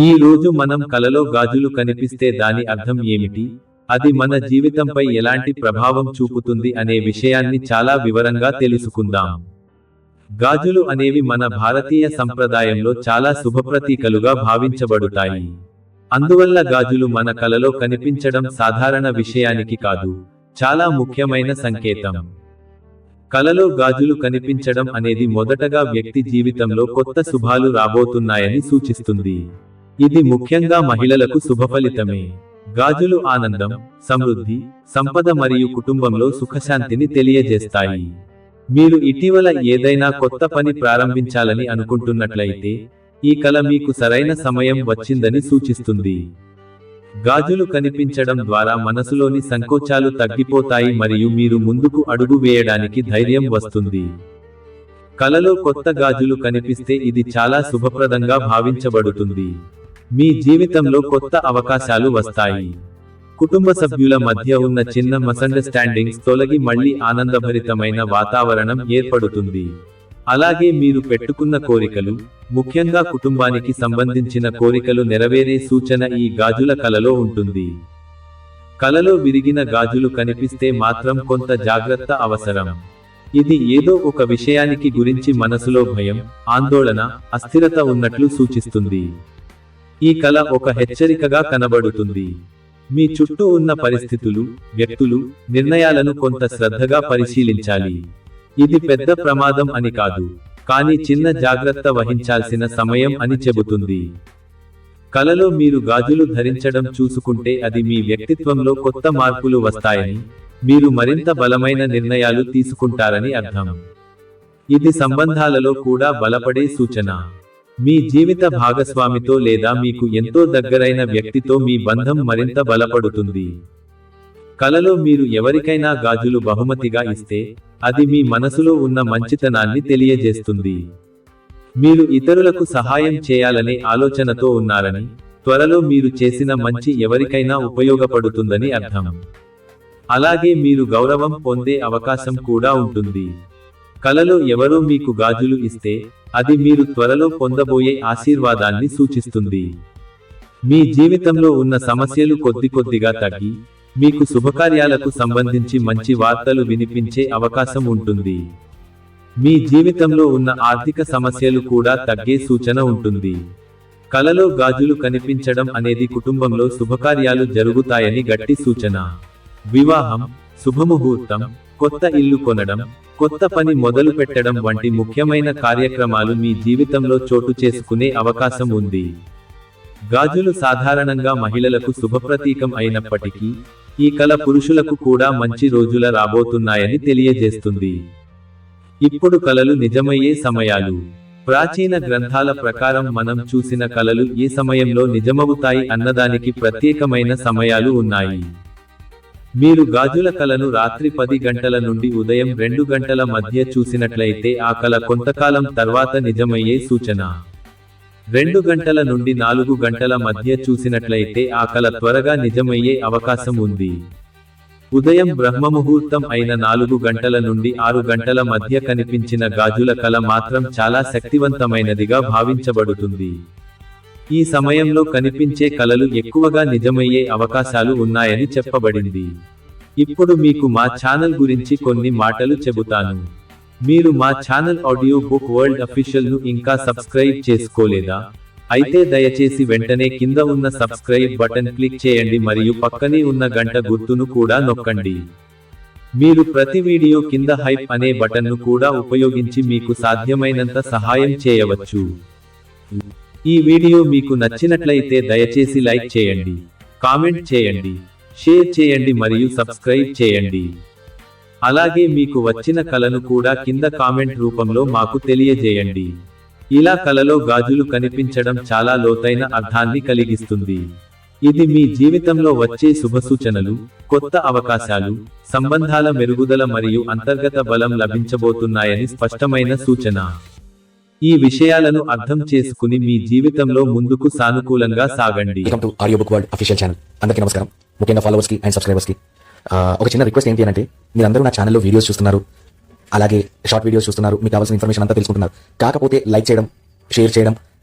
ఈ రోజు మనం కలలో గాజులు కనిపిస్తే దాని అర్థం ఏమిటి? అది మన జీవితంపై ఎలాంటి ప్రభావం చూపుతుంది అనే విషయాన్ని చాలా వివరంగా తెలుసుకుందాం. గాజులు అనేవి మన భారతీయ సంప్రదాయంలో చాలా శుభప్రతీకలుగా భావించబడుతాయి. అందువల్ల గాజులు మన కలలో కనిపించడం సాధారణ విషయానికి కాదు చాలా ముఖ్యమైన సంకేతం. కలలో గాజులు కనిపించడం అనేది మొదటగా వ్యక్తి జీవితంలో కొత్త శుభాలు రాబోతున్నాయని సూచిస్తుంది. ఇది ముఖ్యంగా మహిళలకు శుభఫలితమే. గాజులు ఆనందం సమృద్ధి సంపద మరియు కుటుంబంలో సుఖశాంతిని తెలియజేస్తాయి. మీరు ఇటీవల ఏదైనా కొత్త పని ప్రారంభించాలని అనుకుంటున్నట్లయితే ఈ కల మీకు సరైన సమయం వచ్చిందని సూచిస్తుంది. గాజులు కనిపించడం ద్వారా మనసులోని సంకోచాలు తగ్గిపోతాయి మరియు మీరు ముందుకు అడుగు వేయడానికి ధైర్యం వస్తుంది. కలలో కొత్త గాజులు కనిపిస్తే ఇది చాలా శుభప్రదంగా భావించబడుతుంది. మీ జీవితంలో కొత్త అవకాశాలు వస్తాయి. కుటుంబ సభ్యుల మధ్య ఉన్న చిన్న మసండర్స్టాండింగ్స్ తొలగి మళ్ళీ ఆనందభరితమైన వాతావరణం ఏర్పడుతుంది. అలాగే మీరు పెట్టుకున్న కోరికలు ముఖ్యంగా కుటుంబానికి సంబంధించిన కోరికలు నెరవేరే సూచన ఈ గాజుల కలలో ఉంటుంది. కలలో విరిగిన గాజులు కనిపిస్తే మాత్రం కొంత జాగ్రత్త అవసరం. ఇది ఏదో ఒక విషయానికి గురించి మనసులో భయం ఆందోళన అస్థిరత ఉన్నట్లు సూచిస్తుంది. ఈ కళ ఒక హెచ్చరికగా కనబడుతుంది. మీ చుట్టూ ఉన్న పరిస్థితులు వ్యక్తులు నిర్ణయాలను కొంత శ్రద్ధగా పరిశీలించాలి. ఇది పెద్ద ప్రమాదం అని కాదు కానీ చిన్న జాగ్రత్త వహించాల్సిన సమయం అని చెబుతుంది. కలలో మీరు గాజులు ధరించడం చూసుకుంటే అది మీ వ్యక్తిత్వంలో కొత్త మార్పులు వస్తాయని మీరు మరింత బలమైన నిర్ణయాలు తీసుకుంటారని అర్థం. ఇది సంబంధాలలో కూడా బలపడే సూచన. మీ జీవిత భాగస్వామితో లేదా మీకు ఎంతో దగ్గరైన వ్యక్తితో మీ బంధం మరింత బలపడుతుంది. కలలో మీరు ఎవరికైనా గాజులు బహుమతిగా ఇస్తే అది మీ మనసులో ఉన్న మంచితనాన్ని తెలియజేస్తుంది. మీరు ఇతరులకు సహాయం చేయాలనే ఆలోచనతో ఉన్నారని త్వరలో మీరు చేసిన మంచి ఎవరికైనా ఉపయోగపడుతుందని అర్థం. అలాగే మీరు గౌరవం పొందే అవకాశం కూడా ఉంటుంది. కలలో ఎవరో మీకు గాజులు ఇస్తే అది మీరు త్వరలో పొందబోయే ఆశీర్వాదాన్ని సూచిస్తుంది. మీ జీవితంలో ఉన్న సమస్యలు కొద్ది కొద్దిగా తగ్గి మీకు శుభకార్యాలకు సంబంధించి మంచి వార్తలు వినిపించే అవకాశం ఉంటుంది. మీ జీవితంలో ఉన్న ఆర్థిక సమస్యలు కూడా తగ్గే సూచన ఉంటుంది. కలలో గాజులు కనిపించడం అనేది కుటుంబంలో శుభకార్యాలు జరుగుతాయని గట్టి సూచన. వివాహం శుభముహూర్తం కొత్త ఇల్లు కొనడం కొత్త పని మొదలు పెట్టడం వంటి ముఖ్యమైన కార్యక్రమాలు మీ జీవితంలో చోటు చేసుకునే అవకాశం ఉంది. గాజులు సాధారణంగా మహిళలకు శుభప్రతీకం అయినప్పటికీ ఈ కళ పురుషులకు కూడా మంచి రోజుల రాబోతున్నాయని తెలియజేస్తుంది. ఇప్పుడు కలలు నిజమయ్యే సమయాలు. ప్రాచీన గ్రంథాల ప్రకారం మనం చూసిన కలలు ఏ సమయంలో నిజమవుతాయి అన్నదానికి ప్రత్యేకమైన సమయాలు ఉన్నాయి. మీరు గాజుల కలను రాత్రి పది గంటల నుండి ఉదయం రెండు గంటల మధ్య చూసినట్లయితే ఆ కల కొంతకాలం తర్వాత నిజమయ్యే సూచన. రెండు గంటల నుండి నాలుగు గంటల మధ్య చూసినట్లయితే ఆ కల త్వరగా నిజమయ్యే అవకాశం ఉంది. ఉదయం బ్రహ్మముహూర్తం అయిన నాలుగు గంటల నుండి ఆరు గంటల మధ్య కనిపించిన గాజుల కల మాత్రం చాలా శక్తివంతమైనదిగా భావించబడుతుంది. ఈ సమయంలో కనిపించే కలలు ఎక్కువగా నిజమయ్యే అవకాశాలు ఉన్నాయని చెప్పబడింది. ఇప్పుడు మీకు మా ఛానల్ గురించి కొన్ని మాటలు చెబుతాను. మీరు మా ఛానల్ ఆడియో బుక్ వరల్డ్ అఫీషియల్ను ఇంకా సబ్స్క్రైబ్ చేసుకోలేదా? అయితే దయచేసి వెంటనే కింద ఉన్న సబ్స్క్రైబ్ బటన్ క్లిక్ చేయండి మరియు పక్కనే ఉన్న గంట గుర్తును కూడా నొక్కండి. మీరు ప్రతి వీడియో కింద హైప్ అనే బటన్ను కూడా ఉపయోగించి మీకు సాధ్యమైనంత సహాయం చేయవచ్చు. ఈ వీడియో మీకు నచ్చినట్లయితే దయచేసి లైక్ చేయండి కామెంట్ చేయండి షేర్ చేయండి మరియు సబ్స్క్రైబ్ చేయండి. అలాగే మీకు వచ్చిన కలను కూడా కింద కామెంట్ రూపంలో మాకు తెలియజేయండి. ఇలా కలలో గాజులు కనిపించడం చాలా లోతైన అర్థాన్ని కలిగిస్తుంది. ఇది మీ జీవితంలో వచ్చే శుభసూచనలు కొత్త అవకాశాలు సంబంధాల మెరుగుదల మరియు అంతర్గత బలం లభించబోతున్నాయని స్పష్టమైన సూచన. ఈ విషయాలను అర్థం చేసుకుని మీ జీవితంలో ముందుకు సానుకూలంగా సాగండి. Welcome to audio book world official channel అందరికీ నమస్కారం. ముఖ్యంగా ఫాలోవర్స్కి అండ్ సబ్స్క్రైబర్స్కి. ఒక చిన్న రిక్వెస్ట్ ఏంటి అంటే మీరందరూ నా ఛానల్లో వీడియోస్ చూస్తున్నారు. అలాగే షార్ట్ వీడియోస్ చూస్తున్నారు. మీకు కావాల్సిన ఇన్ఫర్మేషన్ అంతా తెలుసుకుంటున్నారు. కాకపోతే లైక్ చేయడం షేర్ చేయడం